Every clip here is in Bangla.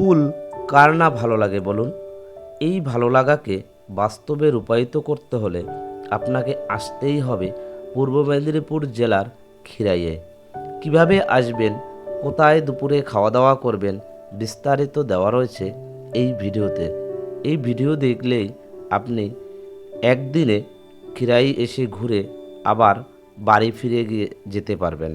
ফুল কার না ভালো লাগে বলুন? এই ভালো লাগাকে বাস্তবে রূপায়িত করতে হলে আপনাকে আসতেই হবে পূর্ব মেদিনীপুর জেলার খিরাইয়ে। কীভাবে আসবেন, কোথায় দুপুরে খাওয়া দাওয়া করবেন বিস্তারিত দেওয়া রয়েছে এই ভিডিওতে। এই ভিডিও দেখলেই আপনি একদিনে খিরাই এসে ঘুরে আবার বাড়ি ফিরে গিয়ে যেতে পারবেন।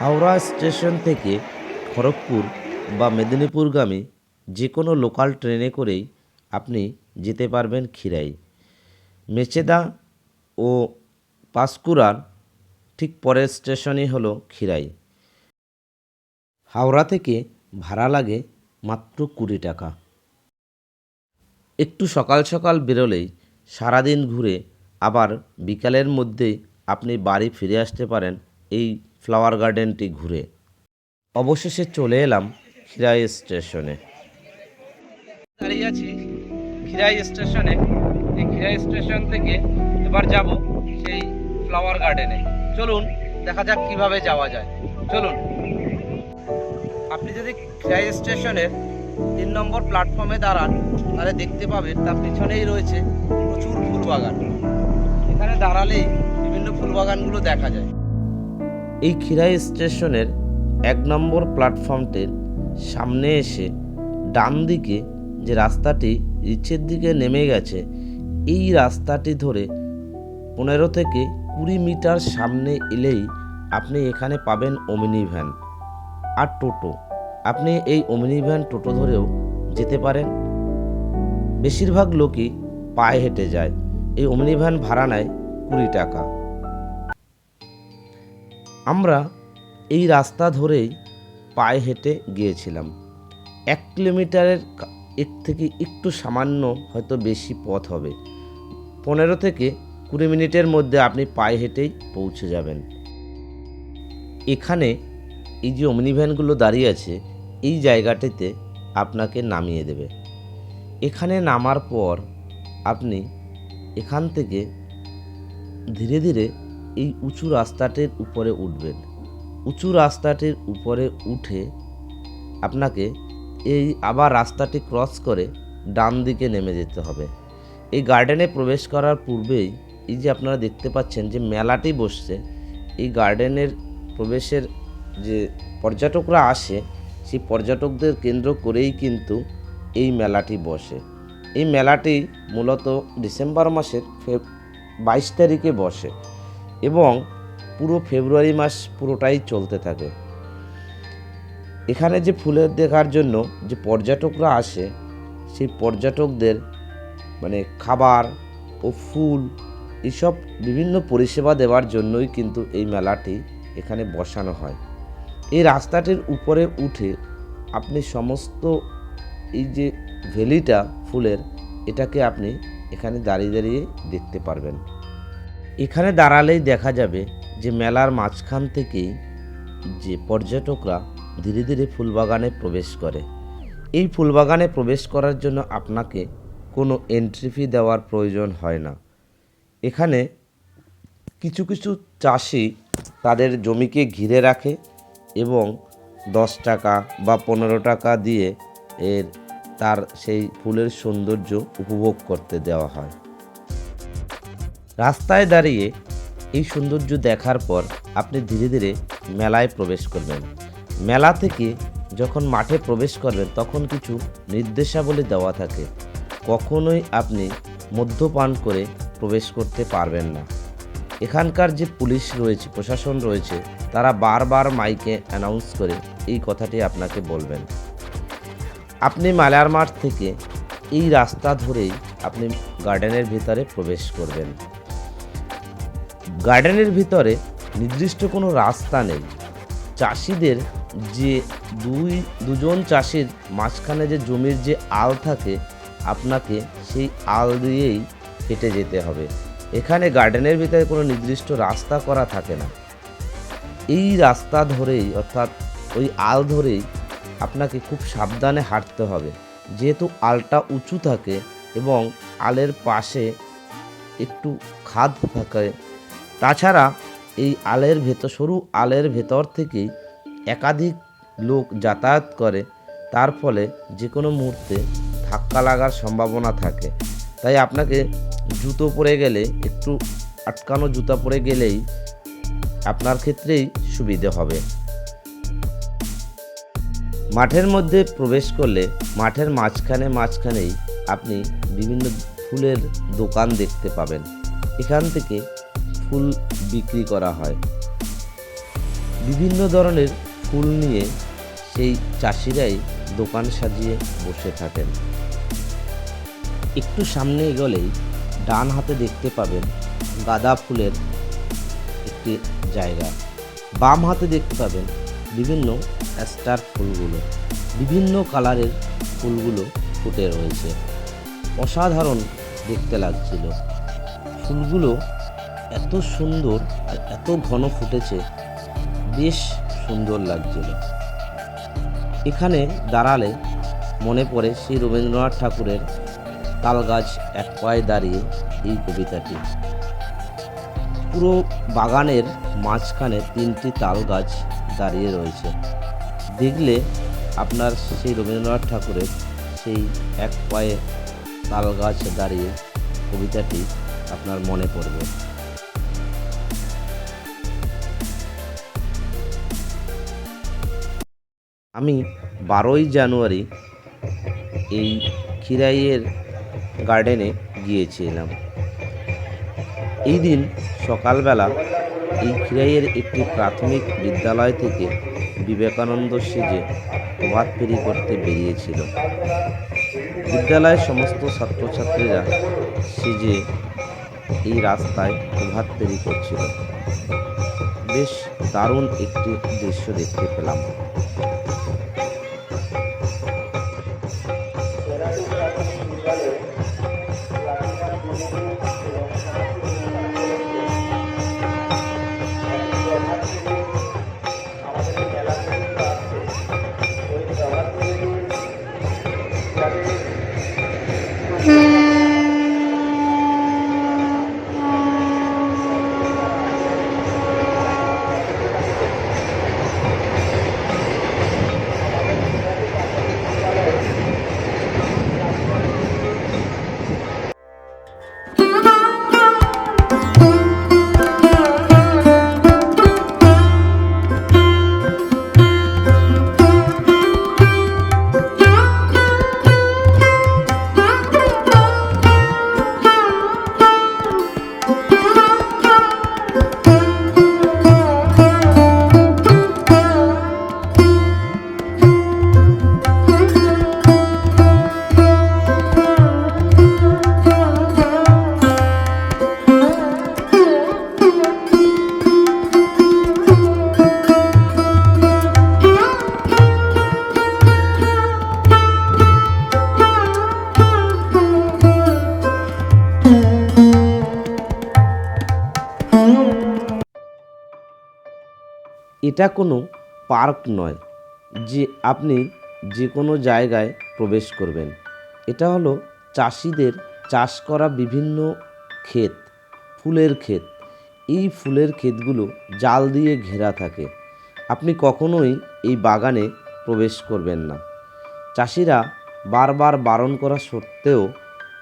হাওড়া স্টেশন থেকে খড়গপুর বা মেদিনীপুরগামী যে কোনো লোকাল ট্রেনে করেই আপনি যেতে পারবেন খিরাই মেচেদা ও পাঁশকুড়ার ঠিক পরের স্টেশনই হলো খিরাই হাওড়া থেকে ভাড়া লাগে মাত্র কুড়ি টাকা। একটু সকাল সকাল বেরোলেই সারাদিন ঘুরে আবার বিকালের মধ্যেই আপনি বাড়ি ফিরে আসতে পারেন এই ফ্লাওয়ার গার্ডেনটি ঘুরে। অবশেষে চলে এলাম খিরাই স্টেশনে। দাঁড়িয়ে আছি খিরাই স্টেশনে। এই খিরাই স্টেশন থেকে এবার যাব সেই ফ্লাওয়ার গার্ডেনে। চলুন, দেখা যাক কীভাবে যাওয়া যায়। চলুন। আপনি যদি খিরাই স্টেশনের তিন নম্বর প্ল্যাটফর্মে দাঁড়ান, তাহলে দেখতে পাবেন তার পিছনেই রয়েছে প্রচুর ফুল বাগান এখানে দাঁড়ালেই বিভিন্ন ফুল বাগানগুলো দেখা যায়। এই খিরাই স্টেশনের এক নম্বর প্ল্যাটফর্মটির সামনে এসে ডান দিকে যে রাস্তাটি নিচের দিকে নেমে গেছে, এই রাস্তাটি ধরে পনেরো থেকে কুড়ি মিটার সামনে এলেই আপনি এখানে পাবেন অমিনি ভ্যান আর টোটো। আপনি এই অমিনি ভ্যান, টোটো ধরেও যেতে পারেন। বেশিরভাগ লোকই পায়ে হেঁটে যায়। এই অমিনি ভ্যান ভাড়া নেয় কুড়ি টাকা। আমরা এই রাস্তা ধরেই পায়ে হেঁটে গিয়েছিলাম। এক কিলোমিটারের এর থেকে একটু সামান্য হয়তো বেশি পথ হবে। পনেরো থেকে কুড়ি মিনিটের মধ্যে আপনি পায়ে হেঁটেই পৌঁছে যাবেন। এখানে এই যে অমনি ভ্যানগুলো দাঁড়িয়ে আছে, এই জায়গাটিতে আপনাকে নামিয়ে দেবে। এখানে নামার পর আপনি এখান থেকে ধীরে ধীরে এই উঁচু রাস্তাটির উপরে উঠবেন। উঁচু রাস্তাটির উপরে উঠে আপনাকে এই আবার রাস্তাটি ক্রস করে ডান দিকে নেমে যেতে হবে। এই গার্ডেনে প্রবেশ করার পূর্বেই এই যে আপনারা দেখতে পাচ্ছেন যে মেলাটি বসছে, এই গার্ডেনের প্রবেশের যে পর্যটকরা আসে, সেই পর্যটকদের কেন্দ্র করেই কিন্তু এই মেলাটি বসে। এই মেলাটি মূলত ডিসেম্বর মাসের ফেব, বাইশ তারিখে বসে। এবং পুরো ফেব্রুয়ারি মাস পুরোটাই চলতে থাকে। এখানে যে ফুলের দেখার জন্য যে পর্যটকরা আসে, সেই পর্যটকদের মানে খাবার ও ফুল এসব বিভিন্ন পরিষেবা দেওয়ার জন্যই কিন্তু এই মেলাটি এখানে বসানো হয়। এই রাস্তাটির উপরে উঠে আপনি সমস্ত এই যে ভ্যালিটা ফুলের, এটাকে আপনি এখানে দাঁড়িয়ে দাঁড়িয়ে দেখতে পারবেন। এখানে দাঁড়ালেই দেখা যাবে যে মেলার মাঝখান থেকেই যে পর্যটকরা ধীরে ধীরে ফুলবাগানে প্রবেশ করে। এই ফুলবাগানে প্রবেশ করার জন্য আপনাকে কোনো এন্ট্রি ফি দেওয়ার প্রয়োজন হয় না। এখানে কিছু কিছু চাষি তাদের জমিকে ঘিরে রাখে এবং দশ টাকা বা পনেরো টাকা দিয়ে এর তার সেই ফুলের সৌন্দর্য উপভোগ করতে দেওয়া হয়। রাস্তায় দাঁড়িয়ে এই সৌন্দর্য দেখার পর আপনি ধীরে ধীরে মেলায় প্রবেশ করবেন। মেলা থেকে যখন মাঠে প্রবেশ করবেন, তখন কিছু নির্দেশাবলী দেওয়া থাকে। কখনোই আপনি মদ্যপান করে প্রবেশ করতে পারবেন না। এখানকার যে পুলিশ রয়েছে, প্রশাসন রয়েছে, তারা বারবার মাইকে অ্যানাউন্স করে এই কথাটি আপনাকে বলবেন। আপনি মালার মাঠ থেকে এই রাস্তা ধরেই আপনি গার্ডেনের ভিতরে প্রবেশ করবেন। গার্ডেনের ভিতরে নির্দিষ্ট কোনো রাস্তা নেই। চাষিদের যে দুই, দুজন চাষির মাঝখানে যে জমির যে আল থাকে, আপনাকে সেই আল দিয়েই হেঁটে যেতে হবে। এখানে গার্ডেনের ভিতরে কোনো নির্দিষ্ট রাস্তা করা থাকে না। এই রাস্তা ধরেই, অর্থাৎ ওই আল ধরেই আপনাকে খুব সাবধানে হাঁটতে হবে। যেহেতু আলটা উঁচু থাকে এবং আলের পাশে একটু খাদ থাকে তাছাড়া এই আলের ভেতর, সরু আলের ভেতর থেকেই একাধিক লোক যাতায়াত করে। তার ফলে যে কোনো মুহূর্তে ধাক্কা লাগার সম্ভাবনা থাকে। তাই আপনাকে জুতো পরে গেলে, একটু আটকানো জুতা পরে গেলেই আপনার ক্ষেত্রেই সুবিধে হবে। মাঠের মধ্যে প্রবেশ করলে, মাঠের মাঝখানে মাঝখানেই আপনি বিভিন্ন ফুলের দোকান দেখতে পাবেন। এখান থেকে ফুল বিক্রি করা হয়। বিভিন্ন ধরনের ফুল নিয়ে সেই চাষিরাই দোকান সাজিয়ে বসে থাকেন। একটু সামনে এগোলেই ডান হাতে দেখতে পাবেন গাঁদা ফুলের একটি জায়গা। বাম হাতে দেখতে পাবেন বিভিন্ন স্টার ফুলগুলো। বিভিন্ন কালারের ফুলগুলো ফুটে রয়েছে। অসাধারণ দেখতে লাগছিল। ফুলগুলো এত সুন্দর আর এত ঘন ফুটেছে, বেশ সুন্দর লাগছিল। এখানে দাঁড়ালে মনে পড়ে সেই রবীন্দ্রনাথ ঠাকুরের তাল গাছ এক পায়ে দাঁড়িয়ে এই কবিতাটি। পুরো বাগানের মাঝখানে তিনটি তাল গাছ দাঁড়িয়ে রয়েছে। দেখলে আপনার সেই রবীন্দ্রনাথ ঠাকুরের সেই এক পায়ে তাল গাছ দাঁড়িয়ে কবিতাটি আপনার মনে পড়বে। আমি বারোই জানুয়ারি এই খিরাইয়ের গার্ডেনে গিয়েছিলাম এই দিন সকালবেলা এই খিরাইয়ের একটি প্রাথমিক বিদ্যালয় থেকে বিবেকানন্দ সেজে প্রভাত ফেরি করতে বেরিয়েছিল। বিদ্যালয়ের সমস্ত ছাত্রছাত্রীরা সেজে এই রাস্তায় প্রভাত ফেরি করছিল। বেশ দারুণ একটি দৃশ্য দেখতে পেলাম। এটা কোনো পার্ক নয় যে আপনি যে কোনো জায়গায় প্রবেশ করবেন। এটা হলো চাষিদের চাষ করা বিভিন্ন ক্ষেত, ফুলের ক্ষেত। এই ফুলের ক্ষেতগুলো জাল দিয়ে ঘেরা থাকে। আপনি কখনোই এই বাগানে প্রবেশ করবেন না। চাষিরা বারবার বারণ করা সত্ত্বেও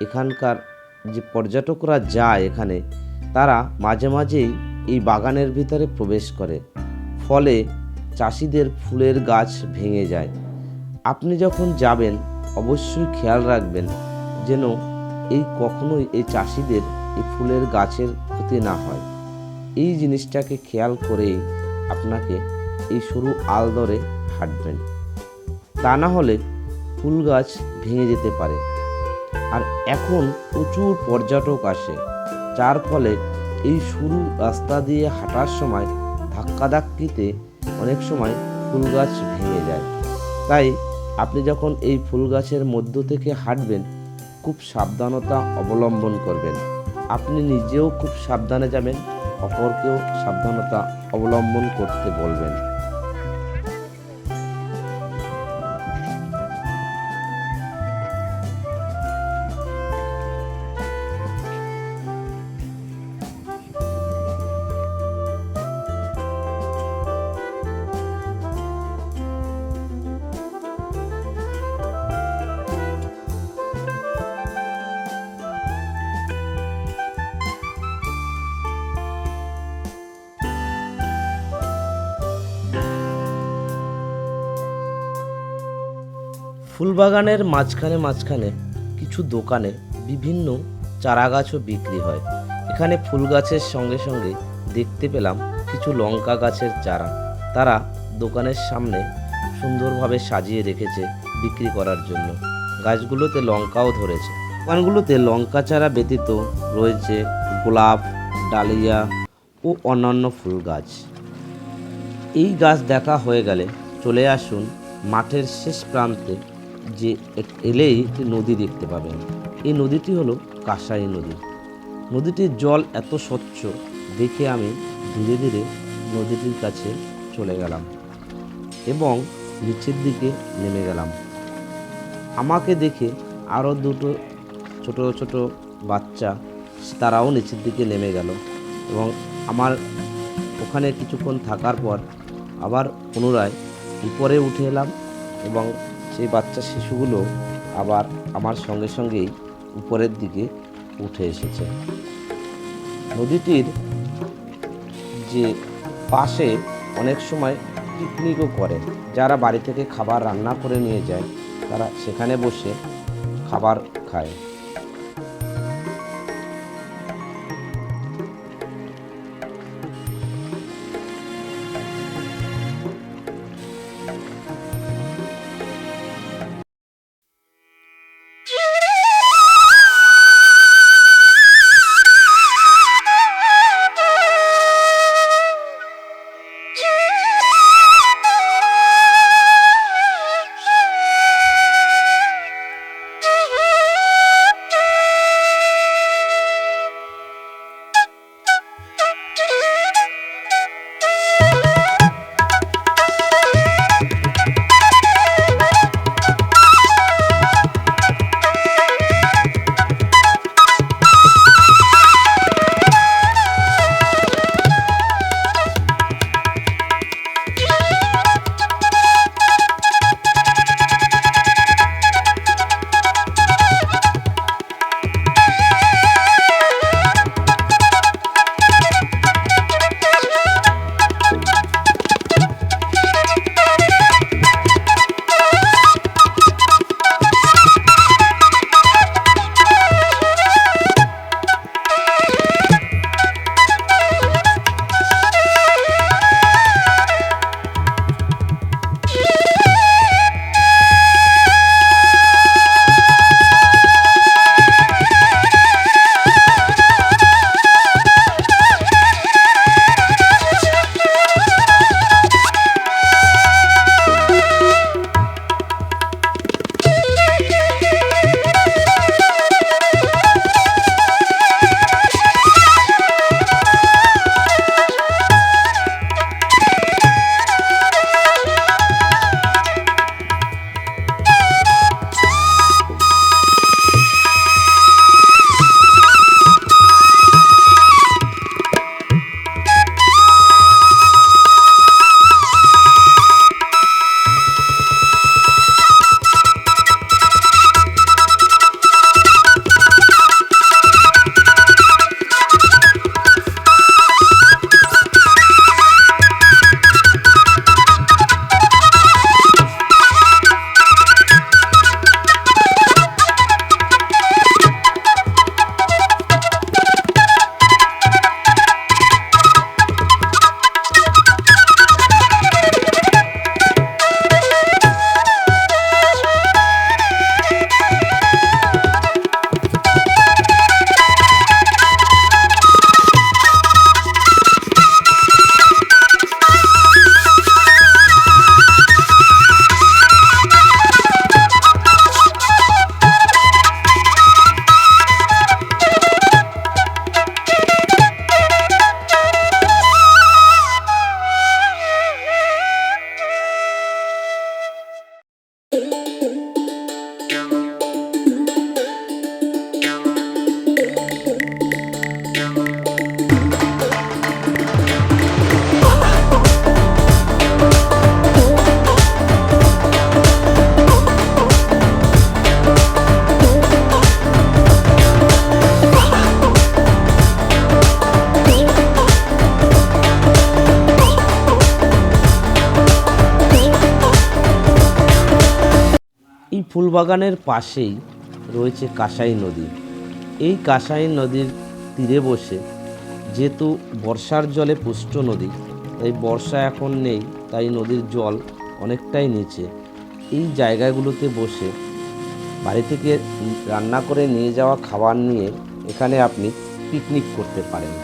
এখানকার যে পর্যটকরা যায় এখানে, তারা মাঝে মাঝেই এই বাগানের ভিতরে প্রবেশ করে। ফলে চাষিদের ফুলের গাছ ভেঙে যায়। আপনি যখন যাবেন, অবশ্যই খেয়াল রাখবেন যেন এই কখনোই এই চাষিদের এই ফুলের গাছের ক্ষতি না হয়। এই জিনিসটাকে খেয়াল করেই আপনাকে এই সরু আল ধরে হাঁটবেন। তা না হলে ফুল গাছ ভেঙে যেতে পারে। আর এখন প্রচুর পর্যটক আসে, যার ফলে এই সরু রাস্তা দিয়ে হাঁটার সময় ধাক্কাধাক্কিতে অনেক সময় ফুল গাছ ভেঙে যায়। তাই আপনি যখন এই ফুল গাছের মধ্য থেকে হাঁটবেন, খুব সাবধানতা অবলম্বন করবেন। আপনি নিজেও খুব সাবধানে যাবেন, অপরকেও সাবধানতা অবলম্বন করতে বলবেন। ফুলবাগানের মাঝখানে মাঝখানে কিছু দোকানে বিভিন্ন চারা গাছও বিক্রি হয়। এখানে ফুল গাছের সঙ্গে সঙ্গে দেখতে পেলাম কিছু লঙ্কা গাছের চারা। তারা দোকানের সামনে সুন্দরভাবে সাজিয়ে রেখেছে বিক্রি করার জন্য। গাছগুলোতে লঙ্কাও ধরেছে। দোকানগুলোতে লঙ্কা চারা ব্যতীত রয়েছে গোলাপ, ডালিয়া ও অন্যান্য ফুল গাছ এই গাছ দেখা হয়ে গেলে চলে আসুন মাঠের শেষ প্রান্তে যে এলেই একটি নদী দেখতে পাবেন। এই নদীটি হলো কাঁসাই নদী। নদীটির জল এত স্বচ্ছ, দেখে আমি ধীরে ধীরে নদীটির কাছে চলে গেলাম এবং নিচের দিকে নেমে গেলাম। আমাকে দেখে আরও দুটো ছোট ছোট বাচ্চা, তারাও নিচের দিকে নেমে গেল এবং আমার ওখানে কিছুক্ষণ থাকার পর আবার পুনরায় উপরে উঠে এলাম এবং সেই বাচ্চা শিশুগুলো আবার আমার সঙ্গে সঙ্গেই উপরের দিকে উঠে এসেছে। নদীটির যে পাশে অনেক সময় পিকনিকও করে, যারা বাড়ি থেকে খাবার রান্না করে নিয়ে যায়, তারা সেখানে বসে খাবার খায়। ফুলবাগানের পাশেই রয়েছে কাঁসাই নদী। এই কাঁসাই নদীর তীরে বসে যেহেতু বর্ষার জলে পুষ্ট নদী, তাই বর্ষা এখন নেই, তাই নদীর জল অনেকটাই নিচে। এই জায়গাগুলোতে বসে বাড়ি থেকে রান্না করে নিয়ে যাওয়া খাবার নিয়ে এখানে আপনি পিকনিক করতে পারেন।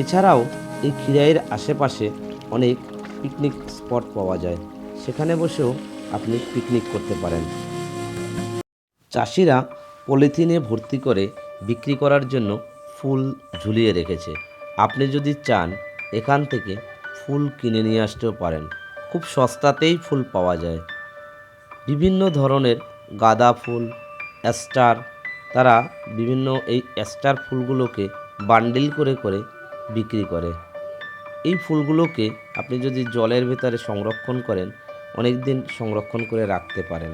এছাড়াও এই খিরাইয়ের আশেপাশে অনেক পিকনিক স্পট পাওয়া যায়। সেখানে বসেও আপনি পিকনিক করতে পারেন। চাষিরা পলিথিনে ভর্তি করে বিক্রি করার জন্য ফুল ঝুলিয়ে রেখেছে। আপনি যদি চান, এখান থেকে ফুল কিনে নিয়ে আসতেও পারেন। খুব সস্তাতেই ফুল পাওয়া যায়। বিভিন্ন ধরনের গাঁদা ফুল অ্যাস্টার তারা বিভিন্ন এই অ্যাস্টার ফুলগুলোকে বান্ডিল করে করে বিক্রি করে। এই ফুলগুলোকে আপনি যদি জলের ভেতরে সংরক্ষণ করেন অনেক দিন সংরক্ষণ করে রাখতে পারেন।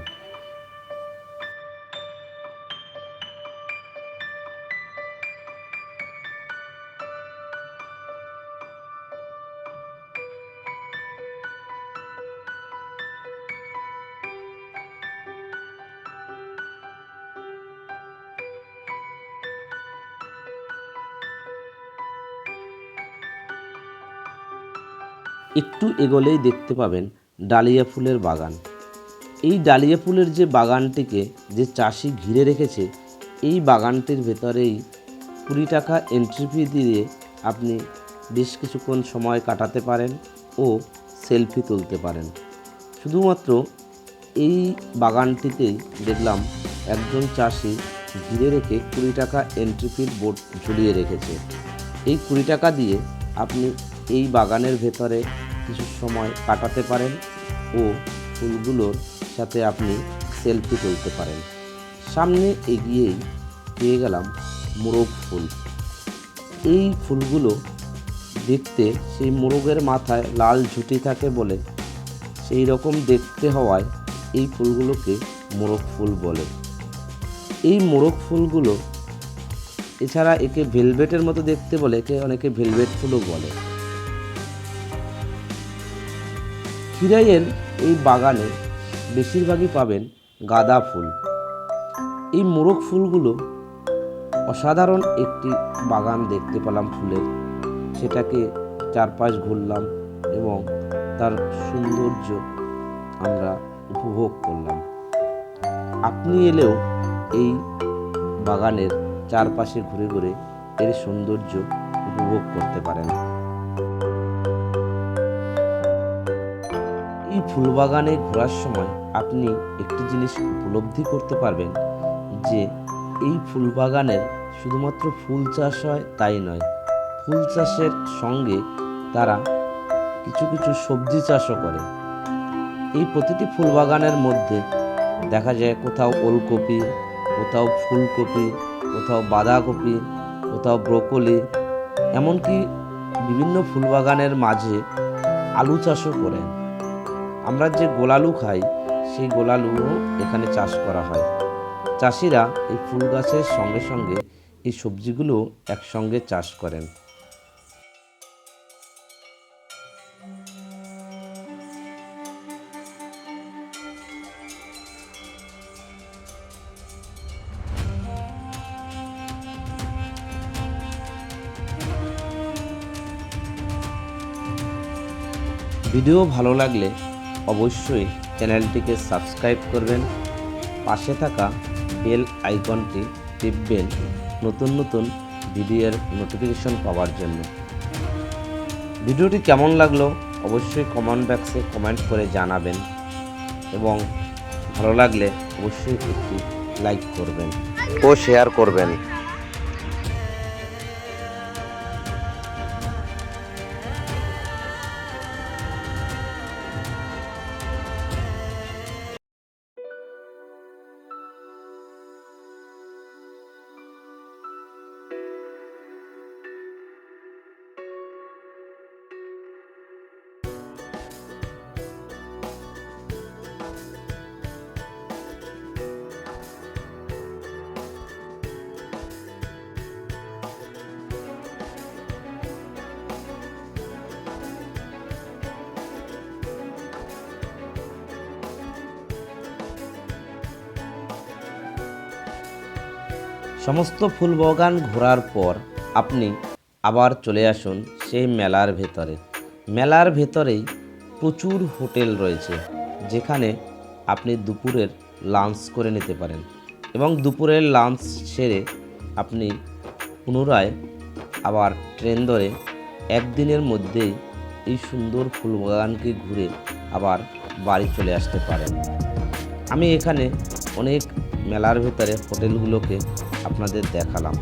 একটু এগোলেই দেখতে পাবেন ডালিয়া ফুলের বাগান। এই ডালিয়া ফুলের যে বাগানটিকে যে চাষি ঘিরে রেখেছে, এই বাগানটির ভেতরেই কুড়ি টাকা এন্ট্রি ফি দিয়ে আপনি বেশ কিছুক্ষণ সময় কাটাতে পারেন ও সেলফি তুলতে পারেন। শুধুমাত্র এই বাগানটিতেই দেখলাম একজন চাষি ঘিরে রেখে কুড়ি টাকা এন্ট্রি ফির বোর্ড ঝুলিয়ে রেখেছে। এই কুড়ি টাকা দিয়ে আপনি এই বাগানের ভেতরে কিছু সময় কাটাতে পারেন ও ফুলগুলোর সাথে আপনি সেলফি তুলতে পারেন। সামনে এগিয়েই পেয়ে গেলাম মোরগ ফুল। এই ফুলগুলো দেখতে সেই মোরগের মাথায় লাল ঝুঁটি থাকে বলে সেই রকম দেখতে হওয়ায় এই ফুলগুলোকে মোরগ ফুল বলে। এই মোরগ ফুলগুলো এছাড়া একে ভেলভেটের মতো দেখতে বলে, একে অনেকে ভেলভেট ফুলও বলে। খিরাইয়ের এই বাগানে বেশিরভাগই পাবেন গাঁদা ফুল। এই মোরগ ফুলগুলো অসাধারণ একটি বাগান দেখতে পেলাম ফুলের। সেটাকে চারপাশ ঘুরলাম এবং তার সৌন্দর্য আমরা উপভোগ করলাম। আপনি এলেও এই বাগানের চারপাশে ঘুরে ঘুরে এর সৌন্দর্য উপভোগ করতে পারেন। এই ফুলবাগানে ঘোরার সময় আপনি একটি জিনিস উপলব্ধি করতে পারবেন যে এই ফুলবাগানের শুধুমাত্র ফুল চাষ হয় তাই নয়। ফুল চাষের সঙ্গে তারা কিছু কিছু সবজি চাষও করে। এই প্রতিটি ফুলবাগানের মধ্যে দেখা যায় কোথাও ওলকপি, কোথাও ফুলকপি, কোথাও বাঁধাকপি, কোথাও ব্রোকলি, এমনকি বিভিন্ন ফুলবাগানের মাঝে আলু চাষও করেন। আমরা যে গোলালু খাই, সেই গোলালুও এখানে চাষ করা হয়। চাষিরা এই ফুল গাছের সঙ্গে সঙ্গে এই সবজিগুলো একসঙ্গে চাষ করেন। ভিডিও ভালো লাগলে অবশ্যই চ্যানেলটিকে সাবস্ক্রাইব করবেন। পাশে থাকা বেল আইকনটি টিপবেন নতুন নতুন ভিডিওর নোটিফিকেশন পাওয়ার জন্য। ভিডিওটি কেমন লাগল অবশ্যই কমেন্ট বক্সে কমেন্ট করে জানাবেন এবং ভালো লাগলে অবশ্যই একটি লাইক করবেন। ও শেয়ার করবেন। সমস্ত ফুল বাগান ঘোরার পর আপনি আবার চলে আসুন সেই মেলার ভেতরে। মেলার ভেতরেই প্রচুর হোটেল রয়েছে, যেখানে আপনি দুপুরের লাঞ্চ করে নিতে পারেন এবং দুপুরের লাঞ্চ সেরে আপনি পুনরায় আবার ট্রেন ধরে একদিনের মধ্যেই এই সুন্দর ফুলবাগানকে ঘুরে আবার বাড়ি চলে আসতে পারেন। আমি এখানে অনেক মেলার ভেতরে হোটেলগুলোকে আপনাদের দেখালাম।